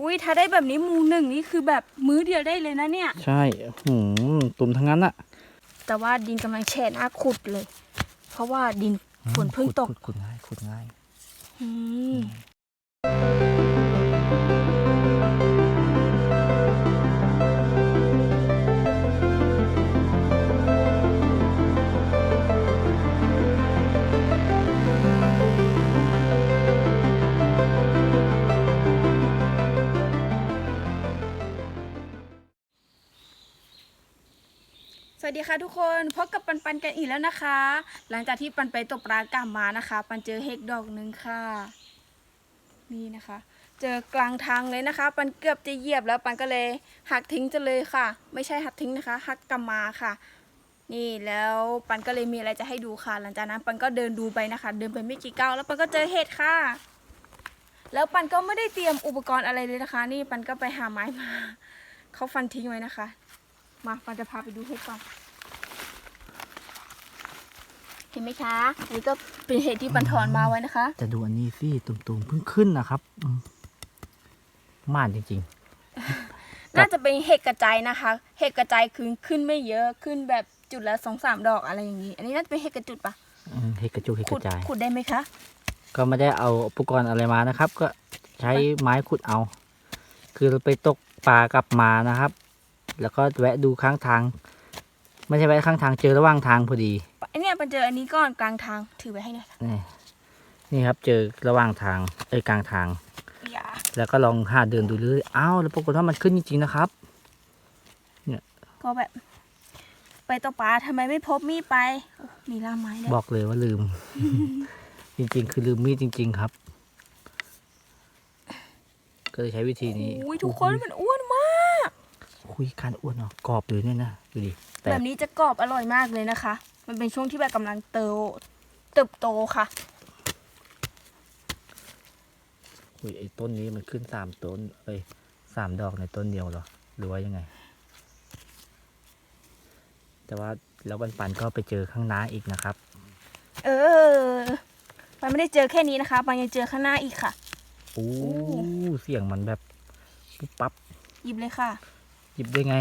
อุ้ยถ้าได้แบบนี้หมูหนึ่งนี่คือแบบมื้อเดียวได้เลยนะเนี่ย ใช่หืมตุ่มทั้งนั้นอะแต่ว่าดินกำลังแช่หน้าขุดเลย เพราะว่าดินฝนเพิ่งตกขุดขุดง่ายขุดง่ายอืม ดีค่ะทุกคนพบกับปันปันกันอีกแล้วนะคะ หลังจากที่ปันไปตกปลากลับมานะคะ ปันเจอเฮกดอกหนึ่งค่ะ นี่นะคะ เจอกลางทางเลยนะคะ ปันเกือบจะเหยียบแล้วปันก็เลยหักทิ้งจะเลยค่ะ ไม่ใช่หักทิ้งนะคะ หักกลับมาค่ะ นี่แล้วปันก็เลยมีอะไรจะให้ดูค่ะ หลังจากนั้นปันก็เดินดูไปนะคะ เดินไปไม่กี่ก้าวแล้วปันก็เจอเห็ดค่ะ แล้วปันก็ไม่ได้เตรียมอุปกรณ์อะไรเลยนะคะ นี่ปันก็ไปหาไม้มาเขาฟันทิ้งไว้นะคะ มาปันจะพาไปดูเห็ดก่อน เห็นไหมคะ อันนี่ก็เป็นเห็ดที่ปันถอนมาไว้นะคะ จะดูอันนี้สิตุ่มๆเพิ่งขึ้นนะครับอืมม่านจริงน่าจะเป็นเห็ดกระจายนะคะ เห็ดกระจายคือขึ้นไม่เยอะขึ้นแบบจุดละสองสามดอกอะไรอย่างนี้ อันนี้น่าจะเป็นเห็ดกระจุดปะๆอืมเห็ดกระจุกเห็ดกขุดระจายขุดได้ไหมคะ ก็ไม่ได้เอาอุปกรณ์อะไรมานะครับ ก็ใช้ไม้ขุดเอา คือเราไปตกปลากลับมานะครับ แล้วก็แวะดูข้างทาง ไม่ใช่แวะข้างทางเจอระหว่างทางพอดีอั นเนี้ยปันเจออันนี้ก่อนกลางทางถือไว้ให้หน่อยนี่นี่ครับเจอระหว่างทางเอ้ยกลางทาง อย่าแล้วก็ลองหาเดินดูเรื่อยอ้าวแล้วปรากฏว่ามันขึ้นจริงๆนะครับ ก็แบบ ไปตกปลาทำไมไม่พบมีดไปโอ้มีล่ามไม้ด้วยบอกเลยว่าลืม จริงๆ คือลืมมีดจริง ๆครับ ก็เลยใช้วิธีนี้โอ้ยทุกคนมันอ้วนมาก คุยการอ้วนเนาะกรอบเลยเนี่ยนะดูดิแต่แบบนี้จะกรอบอร่อยมากเลยนะคะ มันเป็นช่วงที่แบบกำลังเติบเติบโตค่ะอุ้ยไอ้ต้นนี้มันขึ้นสามต้น เอ้ยสามดอกในต้นเดียวเหรอ หรือว่ายังไง แต่ว่าแล้วปันปันๆก็ไปเจอข้างหน้าอีกนะครับ เออปันไม่ได้เจอแค่นี้นะคะปันยังเจอข้างหน้าอีกค่ะ โอ้ เสียงมันแบบปุ๊บปั๊บ หยิบเลยค่ะ หยิบได้ไง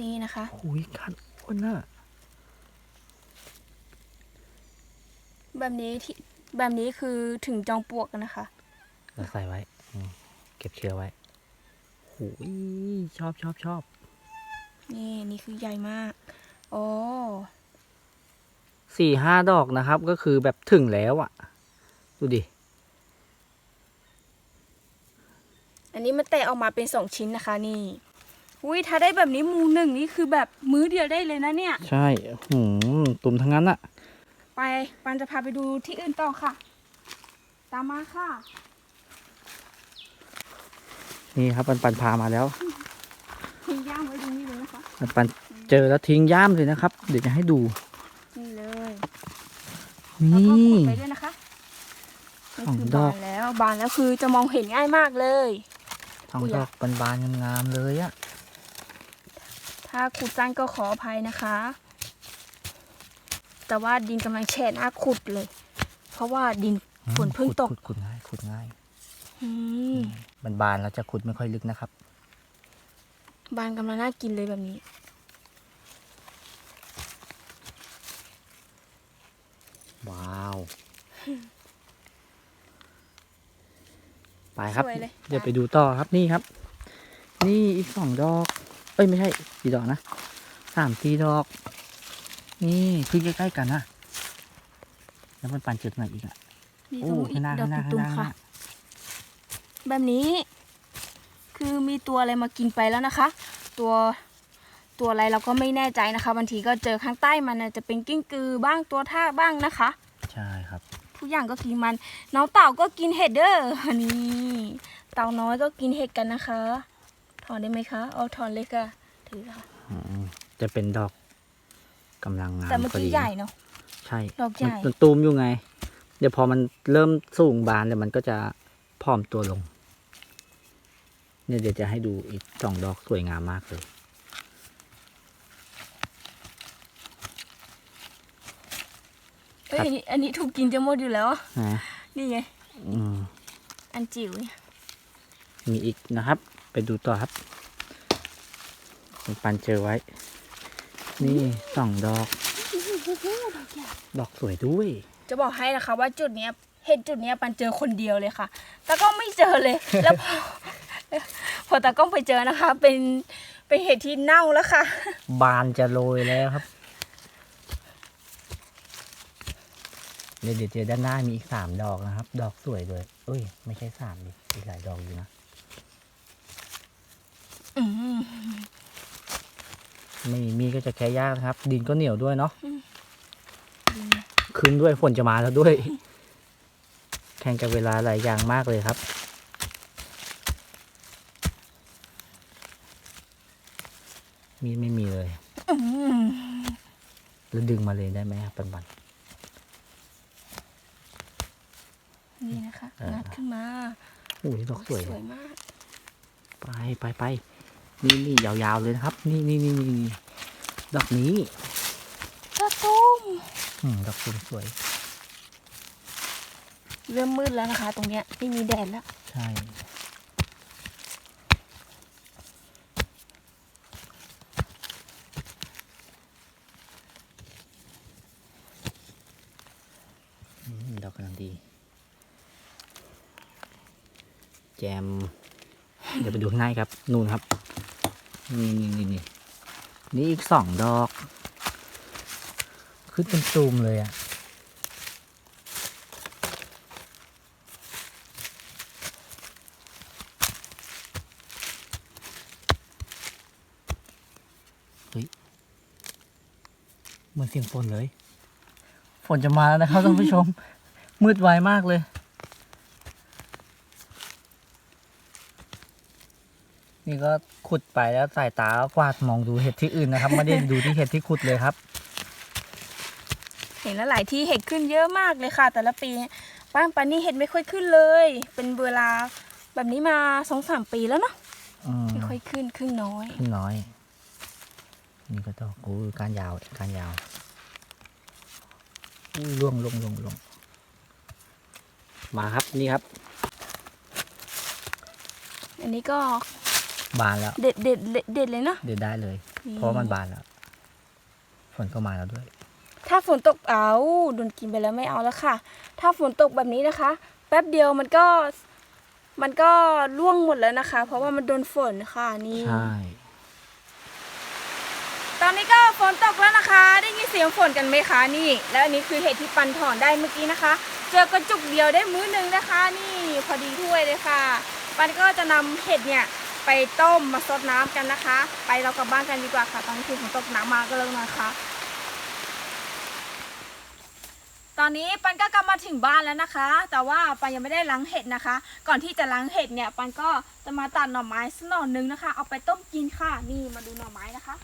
นี่นะคะคุยการอ้วนน่ะ แบบนี้ที่แบบนี้คือถึงจอมปลวกกันนะคะเราใส่ไว้อืมเก็บเชื้อไว้โอ้ยชอบชอบชอบนี่นี่คือใหญ่มากโอ้สี่ห้าดอกนะครับ ก็คือแบบถึงแล้วอะ่ะ ดูดิ อันนี้มันแตกออกมาเป็นสองชิ้นนะคะ นี่อุ้ยถ้าได้แบบนี้หมูหนึ่งนี่คือแบบมื้อเดียวได้เลยนะเนี่ย ใช่หืมตุ่มทั้งนั้นอะ่ะ ไปปันจะพาไปดูที่อื่นต่อค่ะ ตามมาค่ะ นี่ครับปันปันพามาแล้ว ทิ้งย่างไว้ตรงนี้เลยนะคะ ปันปันเจอแล้วทิ้งย่ามเลยนะครับ เดี๋ยวจะให้ดู นี่เลยนแล้วก็ี่ ขุดไปด้วยนะคะนี่สองคือดบาอกนแล้วบานแล้วคือจะมองเห็นง่ายมากเลยสองอุ๊ยดอกบานๆงามๆเลยอะ่ะถ้าขุดสั้นก็ขออภัยนะคะ แต่ว่าดินกำลังแช่หน้าขุดเลย เพราะว่าดินฝนเพิ่งตกขุดขุดง่ายขุดง่ายอืมมันบานแล้วจะขุดไม่ค่อยลึกนะครับ บานกำลังน่ากินเลยแบบนี้ ว้าว ไปครับ สวยเลย เดี๋ยวไปดูต่อครับนี่ครับ นี่อีกสองดอก เอ้ยไม่ใช่กี่ดอกนะสามสี่ดอก นี่ขึ้นใกล้ๆกันนะแล้วมันปั่นจุดไหนอีกอะนี่โอ้ตรงอีข้างกหน้าดอข้ากงหน้าข้างตุ้หมน้าๆค่ะ แบบนี้ คือมีตัวอะไรมากินไปแล้วนะคะ ตัวตัวอะไรเราก็ไม่แน่ใจนะคะบางทีก็เจอข้างใต้มันน่ะจะเป็นกิ้งกือบ้างตัวทากบ้างนะคะ ใช่ครับทุกอย่างก็กินมัน น้องเต่าก็กินเห็ดเด้อนี่เต่าน้อยก็กินเห็ดกันนะคะ ถอนได้ไหมคะเอาถอนเลยค่ะถือค่ะอืมจะเป็นดอก กำลังงามแต่เมื่อพอกี้ดีใหญ่เนาะใช่ดอกใหญ่มันมันตูมอยู่ไง เดี๋ยวพอมันเริ่มสูงบานแล้วมันก็จะพร้อมตัวลง เนี่ยเดี๋ยวจะให้ดูอีกสองดอกสวยงามมากเลยเอ้ยอันนี้อันนี้ถูกกินจะหมดอยู่แล้วนะนี่ไงอืมอันจิ๋วเนี่ยมีอีกนะครับ ไปดูต่อครับคุณปันเจอไว้ นี่สองดอก ดอกสวยด้วย จะบอกให้นะคะว่าจุดเนี้ยเห็ดจุดเนี้ยปันเจอคนเดียวเลยค่ะแต่ก็ไม่เจอเลย แล้วพอพอตากล้องไปเจอนะคะ เป็นเป็นเห็ดที่เน่าแล้วค่ะ บานจะโรยแล้วครับ เดี๋ยวเดี๋ยวเจอด้านหน้ามีอีกสามดอกนะครับ ดอกสวยเลยเอ้ย ไม่ใช่สามดิอีกหลายดอกอยู่นะ อืม ไม่มีมีดก็จะแค่ยากนะครับ ดินก็เหนียวด้วยเนาะคืนด้วยฝนจะมาแล้วด้วย แข่งกับเวลาหลายอย่างมากเลยครับ มีดไม่มีเลยอืมแล้วดึงมาเลยได้ไหมครับปันปันนี่นะคะเอองัดขึ้นมาโอ้ยดอกสวยสวยมาก ไปไปไป นี่นี่ยาวๆเลยนะครับ นี่นี่นี่นี่นี่ดอกนี้ตะตุ้มอืมดอกสวยสวย เริ่มมืดแล้วนะคะ ตรงเนี้ยไม่มีแดดแล้ว ใช่อืมดอกกำลังดี แจม เดี๋ยวไปดูข้างในครับ นู่นครับ นี่นี่นี่นี่นี่อีกสองดอก ขึ้นเป็นตูมเลยอะเหมือนเสียงฝนเลย ฝนจะมาแล้วนะครับท่านผู้ชม มืดไวมากเลย นี่ก็ขุดไปแล้วสายตาก็กวาดมองดูเห็ดที่อื่นนะครับไม่ได้ดูที่เห็ดที่ขุดเลยครับ เห็นแล้วหลายที่เห็ดขึ้นเยอะมากเลยค่ะ แต่ละปีบ้านปันนี่เห็ดไม่ค่อยขึ้นเลย เป็นเวลาแบบนี้มาสองสามปีแล้วเนาะอืมไม่ค่อยขึ้นขึ้นน้อย ขึ้นน้อย นี่ก็ต้องโอ้ยการยาวการยาวอู้ล่วงลงลงลงมาครับนี่ครับ อันนี้ก็ บานแล้วเด็ดเด็ดเด็ดเด็ดเลยเนาะเดี๋ยวได้เลย เพราะมันบานแล้ว ฝนก็มาแล้วด้วย ถ้าฝนตกเอาโดนกินไปแล้วไม่เอาแล้วค่ะ ถ้าฝนตกแบบนี้นะคะ แป๊บเดียวมันก็ มันก็ร่วงหมดแล้วนะคะ เพราะว่ามันโดนฝนค่ะนี่ใช่ตอนนี้ก็ฝนตกแล้วนะคะ ได้ยินเสียงฝนกันไหมคะนี่ แล้วอันนี้คือเห็ดที่ปันถอนได้เมื่อกี้นะคะ เจอกระจุกเดียวได้มื้อหนึ่งนะคะ นี่พอดีถ้วยเลยค่ะ ปันก็จะนำเห็ดเนี่ย ไปต้มมาซดน้ำกันนะคะ ไปเรากลับบ้านกันดีกว่าค่ะ ตอนนี้คือฝนตกหนักมากก็เลยนะคะ ตอนนี้ปันก็กลับมาถึงบ้านแล้วนะคะ แต่ว่าปันยังไม่ได้ล้างเห็ดนะคะ ก่อนที่จะล้างเห็ดเนี่ยปันก็จะมาตัดหน่อไม้สักหน่อนึงนะคะ เอาไปต้มกินค่ะ นี่มาดูหน่อไม้นะคะ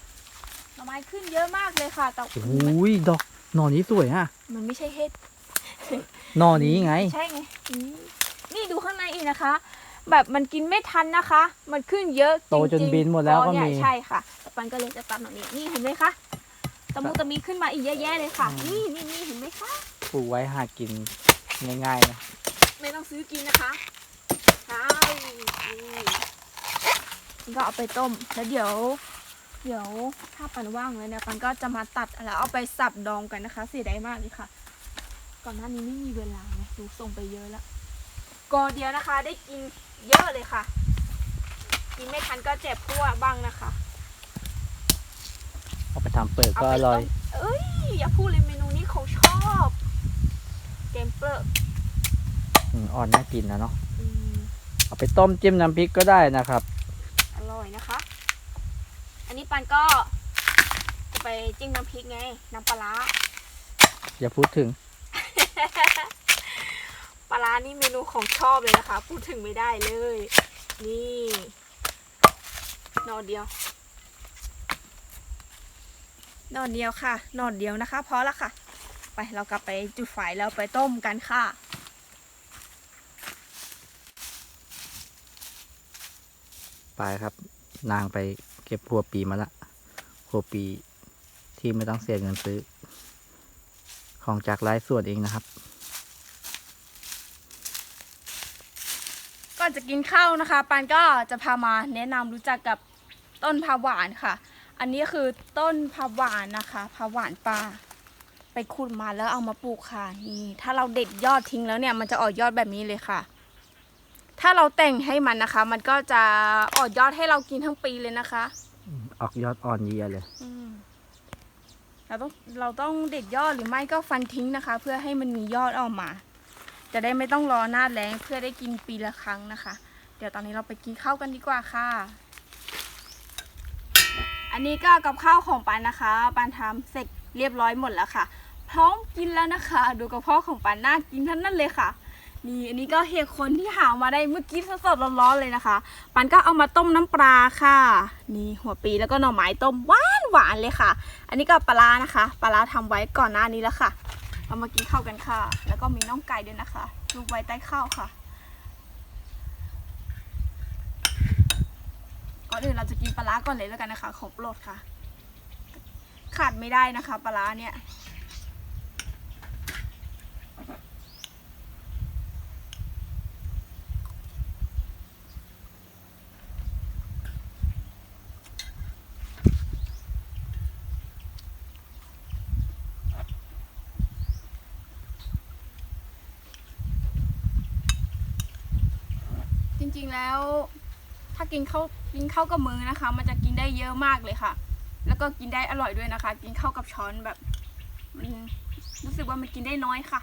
หน่อไม้ขึ้นเยอะมากเลยค่ะ แต่โอ้ยดอกหนอนี้สวยอะมันไม่ใช่เห็ดหนอนี้ไง ใช่ไงอืมนี่ดูข้างในอีกนะคะ แบบมันกินไม่ทันนะคะ มันขึ้นเยอะโตจนริงๆบินหมดแล้วก็อ๋อเนี่ยมีใช่ค่ะแต่ปันก็เลยจะตัดหน่อนี้นี่เห็นไหมคะตะมูตะมีขึ้นมาอีกเยอะแยะเลยค่ะอืมนี่นี่นี่เห็นไหมคะ ปลูกไว้หากินง่ายๆนะไม่ต้องซื้อกินนะคะ ใช่นี่ก็เอาไปต้ม แล้วเดี๋ยว เดี๋ยวถ้าปันว่างเลยเนี่ย ปันก็จะมาตัดแล้วเอาไปสับดองกันนะคะ เสียดายมากเลยค่ะ ก่อนหน้านี้ไม่มีเวลาไงดูส่งไปเยอะแล้ว กอเดียวนะคะ ได้กินเยอะเลยค่ะ กินไม่ทันก็เจ็บพั่วบ้างนะคะ เอาไปทำเปิดเอาก็ไปอร่อยต้มเอ้ย อย่าพูดเลยเมนูนี้เขาชอบเกมเปอร์อืมอ่อนน่ากินนะเนาะอืมเอาไปต้มจิ้มน้ำพริกก็ได้นะครับ อร่อยนะคะ อันนี้ปันก็จะไปจิ้มน้ำพริกไง น้ำปลาร้าอย่าพูดถึงปลาร้านี่เมนูของชอบเลยนะคะ พูดถึงไม่ได้เลย นี่หนอดเดียวหนอดเดียวค่ะหนอดเดียวนะคะพอละค่ะ ไปเรากลับไปจุดไฟแล้วไปต้มกันค่ะไปครับ นางไปเก็บพัวปีมาละพัวปีที่ไม่ต้องเสียเงินซื้อ ของจากไร้ส่วนเองนะครับ อนจะกินข้าวนะคะปันก็จะพามาแนะนำรู้จักกับต้นผักหวานค่ะ อันนี้คือต้นผักหวานนะคะผักหวานป่าไปขุดมาแล้วเอามาปลูกค่ะนี่ถ้าเราเด็ดยอดทิ้งแล้วเนี่ยมันจะออกยอดแบบนี้เลยค่ะ ถ้าเราแต่งให้มันนะคะ มันก็จะออกยอดให้เรากินทั้งปีเลยนะคะออกยอดอ่อนเยียเลยอืมเราต้องเราต้องเด็ดยอดหรือไม่ก็ฟันทิ้งนะคะ เพื่อให้มันมียอดออกมา จะได้ไม่ต้องรอหน้าแล้งเพื่อได้กินปีละครั้งนะคะ เดี๋ยวตอนนี้เราไปกินข้าวกันดีกว่าค่ะ อันนี้ก็กับข้าวของปันนะคะ ปันทำเสร็จเรียบร้อยหมดแล้วค่ะ พร้อมกินแล้วนะคะ ดูกับพ่อของปันน่ากินทั้งนั้นเลยค่ะ นี่อันนี้ก็เห็ดคนที่หามาได้เมื่อกี้สดๆร้อนๆเลยนะคะ ปันก็เอามาต้มน้ำปลาค่ะ นี่หัวปีแล้วก็หน่อไม้ต้มหวานหวานๆเลยค่ะ อันนี้ก็ปลานะคะ ปลาร้าทำไว้ก่อนหน้านี้แล้วค่ะ เอามากินข้าวกันค่ะ แล้วก็มีน้องไก่ด้วยนะคะลูกไว้ใต้ข้าวค่ะ ก่อนอื่นเราจะกินปลาร้าก่อนเลยแล้วกันนะคะ ของโปรดค่ะ ขาดไม่ได้นะคะ ปลาร้าเนี่ย ริงๆแล้ว ถ้ากินข้าวกินข้าวกับมือนะคะ มันจะกินได้เยอะมากเลยค่ะ แล้วก็กินได้อร่อยด้วยนะคะ กินข้าวกับช้อนแบบมันรู้สึกว่ามันกินได้น้อยค่ะ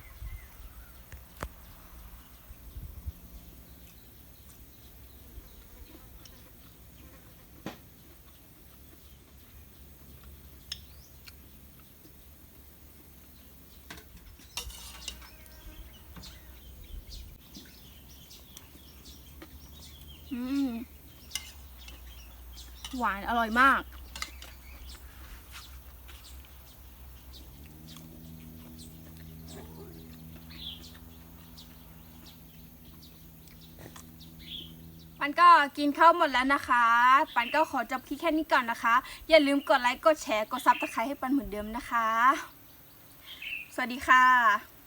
หวานอร่อยมาก ปันก็กินข้าวหมดแล้วนะคะ ปันก็ขอจบคลิปแค่นี้ก่อนนะคะ อย่าลืมกดไลค์ กดแชร์ กดซับสไครต์ให้ปันเหมือนเดิมนะคะ สวัสดีค่ะ